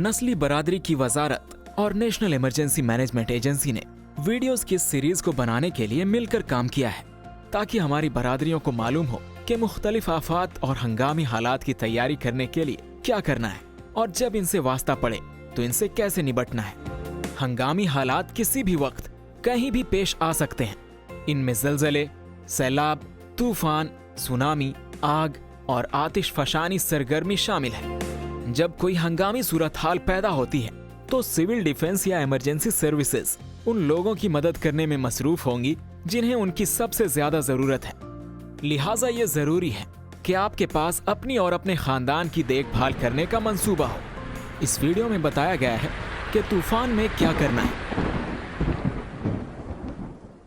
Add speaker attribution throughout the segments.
Speaker 1: नस्ली बरादरी की वजारत और नेशनल इमरजेंसी मैनेजमेंट एजेंसी ने वीडियोस की सीरीज़ को बनाने के लिए मिलकर काम किया है, ताकि हमारी बरादरियों को मालूम हो कि मुख्तलिफ़ आफात और हंगामी हालात की तैयारी करने के लिए क्या करना है और जब इनसे वास्ता पड़े तो इनसे कैसे निपटना है। हंगामी हालात किसी भी वक्त कहीं भी पेश आ सकते हैं। इनमें जलजले, सैलाब, तूफ़ान, सुनामी, आग और आतिश फशानी सरगर्मी शामिल है। जब कोई हंगामी सूरत हाल पैदा होती है तो सिविल डिफेंस या इमरजेंसी सर्विसेज़ उन लोगों की मदद करने में मसरूफ होंगी, जिन्हें उनकी सबसे ज़्यादा ज़रूरत है। लिहाजा ये ज़रूरी है कि आपके पास अपनी और अपने खानदान की देखभाल करने का मंसूबा हो। इस वीडियो में बताया गया है कि तूफ़ान में क्या करना है।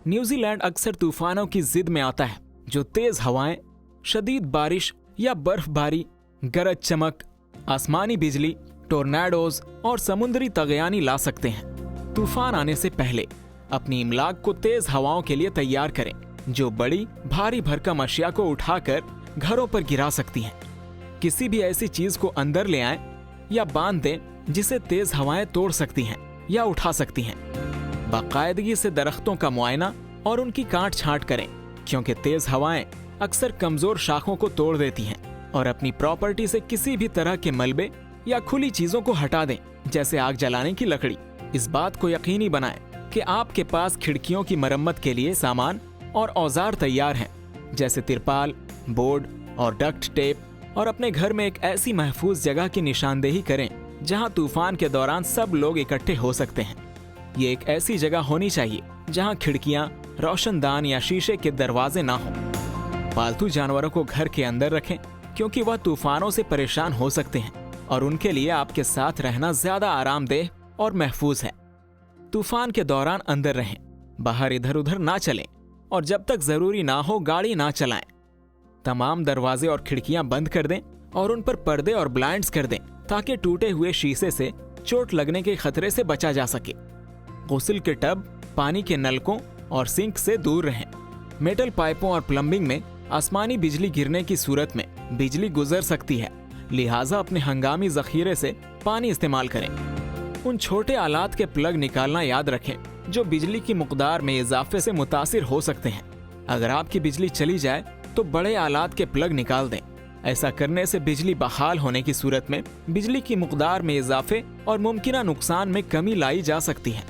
Speaker 1: न्यूजीलैंड अक्सर तूफानों की जिद में आता है, जो तेज हवाएँ, शदीद बारिश या बर्फबारी, गरज चमक आसमानी बिजली, टोर्नाडोज और समुद्री तगयानी ला सकते हैं। तूफ़ान आने से पहले अपनी इमलाक को तेज हवाओं के लिए तैयार करें, जो बड़ी, भारी भरकम अशिया को उठाकर घरों पर गिरा सकती हैं। किसी भी ऐसी चीज़ को अंदर ले आए या बाँध दें, जिसे तेज हवाएँ तोड़ सकती हैं या उठा सकती हैं। बाकायदगी से दरख्तों का मुआयना और उनकी काट छांट करें, क्योंकि तेज हवाएँ अक्सर कमज़ोर शाखों को तोड़ देती हैं। और अपनी प्रॉपर्टी से किसी भी तरह के मलबे या खुली चीज़ों को हटा दें, जैसे आग जलाने की लकड़ी। इस बात को यकीनी बनाएँ कि आपके पास खिड़कियों की मरम्मत के लिए सामान और औज़ार तैयार हैं, जैसे तिरपाल, बोर्ड और डक्ट टेप और अपने घर में एक ऐसी महफूज जगह की निशानदेही करें, जहाँ तूफ़ान के दौरान सब लोग इकट्ठे हो सकते हैं। ये एक ऐसी जगह होनी चाहिए, जहाँ खिड़कियाँ, रोशनदान या शीशे के दरवाजे ना हों। पालतू जानवरों को घर के अंदर रखें क्योंकि वह तूफानों से परेशान हो सकते हैं और उनके लिए आपके साथ रहना ज़्यादा आरामदेह और महफूज है। तूफ़ान के दौरान अंदर रहें, बाहर इधर उधर ना चलें और जब तक ज़रूरी ना हो गाड़ी ना चलाएँ। तमाम दरवाजे और खिड़कियाँ बंद कर दें और उन पर पर्दे और ब्लाइंड्स कर दें ताकि टूटे हुए शीशे से चोट लगने के खतरे से बचा जा सके। गुसल के टब, पानी के नलकों और सिंक से दूर रहें। मेटल पाइपों और प्लम्बिंग में आसमानी बिजली गिरने की सूरत में बिजली गुजर सकती है। लिहाजा अपने हंगामी जखीरे से पानी इस्तेमाल करें। उन छोटे आलात के प्लग निकालना याद रखें, जो बिजली की मकदार में इजाफे से मुतासिर हो सकते हैं। अगर आपकी बिजली चली जाए तो बड़े आलात के प्लग निकाल दें। ऐसा करने से बिजली बहाल होने की सूरत में बिजली की मकदार में इजाफे और मुमकिन नुकसान में कमी लाई जा सकती है।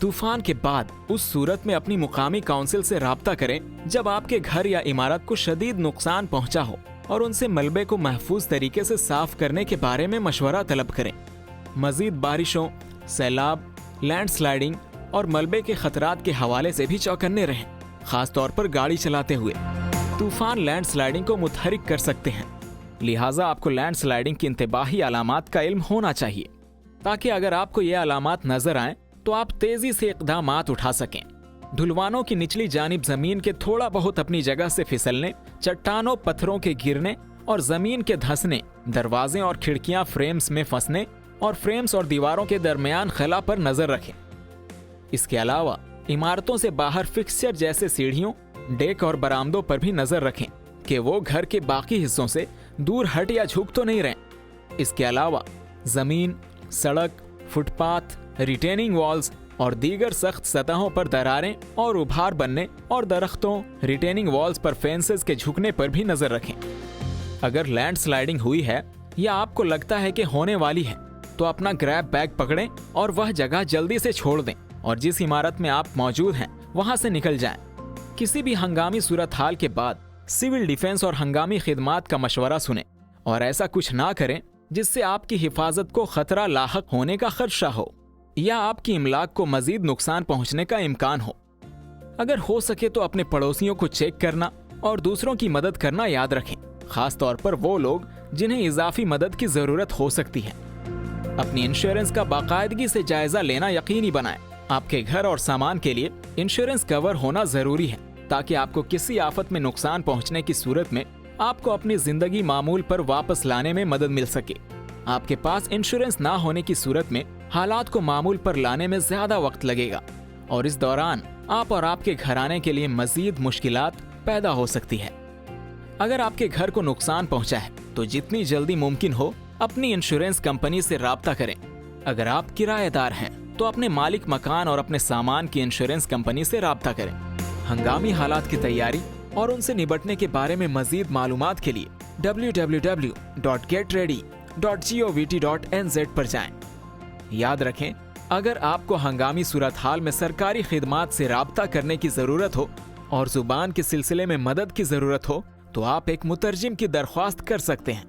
Speaker 1: तूफ़ान के बाद उस सूरत में अपनी मुकामी काउंसिल से रबता करें, जब आपके घर या इमारत को शदीद नुकसान पहुँचा हो और उनसे मलबे को महफूज तरीके से साफ़ करने के बारे में मशवरा तलब करें। मजीद बारिशों, सैलाब, लैंडस्लाइडिंग और मलबे के खतरात के हवाले से भी चौकन्ने रहें खास तौर पर गाड़ी चलाते हुए। तूफ़ान लैंडस्लाइडिंग को मुतहरिक कर सकते हैं, लिहाजा आपको लैंडस्लाइडिंग की इंतबाही अलामत का इल्म होना चाहिए, ताकि अगर आपको ये अलामत नज़र आए तो आप तेज़ी से इकदाम उठा सकें। ढुलवानों की निचली जानिब ज़मीन के थोड़ा बहुत अपनी जगह से फिसलने, चट्टानों पत्थरों के गिरने और ज़मीन के धंसने, दरवाजे और खिड़कियाँ फ्रेम्स में फंसने और फ्रेम्स और दीवारों के दरमियान खला पर नज़र रखें। इसके अलावा इमारतों से बाहर फिक्सचर जैसे सीढ़ियों, डेक और बरामदों पर भी नज़र रखें कि वो घर के बाकी हिस्सों से दूर हट या झुक तो नहीं रहे। इसके अलावा ज़मीन, सड़क, फुटपाथ रिटेनिंग वॉल्स और दीगर सख्त सतहों पर दरारें और उभार बनने और दरख्तों रिटेनिंग वॉल्स पर फेंसेस के झुकने पर भी नज़र रखें अगर लैंडस्लाइडिंग हुई है, या आपको लगता है कि होने वाली है तो अपना ग्रैब बैग पकड़ें और वह जगह जल्दी से छोड़ दें और जिस इमारत में आप मौजूद हैं, वहाँ से निकल जाएँ। किसी भी हंगामी सूरत हाल के बाद सिविल डिफेंस और हंगामी खिदमात का मशवरा सुने और ऐसा कुछ ना करें जिससे आपकी हिफाजत को खतरा लाक होने का खदशा हो या आपकी इमलाक को मजीद नुकसान पहुँचने का इम्कान हो। अगर हो सके तो अपने पड़ोसियों को चेक करना और दूसरों की मदद करना याद रखें खास तौर पर वो लोग जिन्हें इजाफी मदद की ज़रूरत हो सकती है। अपनी इंश्योरेंस का बाकायदगी से जायजा लेना यकीनी बनाएँ। आपके घर और सामान के लिए इंश्योरेंस कवर होना ज़रूरी है, ताकि आपको किसी आफत में नुकसान पहुँचने की सूरत में आपको अपनी ज़िंदगी मामूल पर वापस लाने में मदद मिल सके। आपके पास इंश्योरेंस ना होने की सूरत में हालात को मामूल पर लाने में ज़्यादा वक्त लगेगा और इस दौरान आप और आपके घराने के लिए मजीद मुश्किल पैदा हो सकती है। अगर आपके घर को नुकसान पहुँचा है तो जितनी जल्दी मुमकिन हो, अपनी इंश्योरेंस कंपनी से राब्ता करें। अगर आप किराएदार हैं तो अपने मालिक मकान और अपने सामान की इंश्योरेंस कंपनी से राब्ता करें। हंगामी हालात की तैयारी और उनसे निपटने के बारे में मजीद मालूम के लिए W W W dot get ready dot G O V T dot N Z पर जाएँ। याद रखें, अगर आपको हंगामी सूरत हाल में सरकारी खिदमात से रबता करने की ज़रूरत हो और ज़ुबान के सिलसिले में मदद की ज़रूरत हो तो आप एक मुतरजिम की दरख्वास्त कर सकते हैं।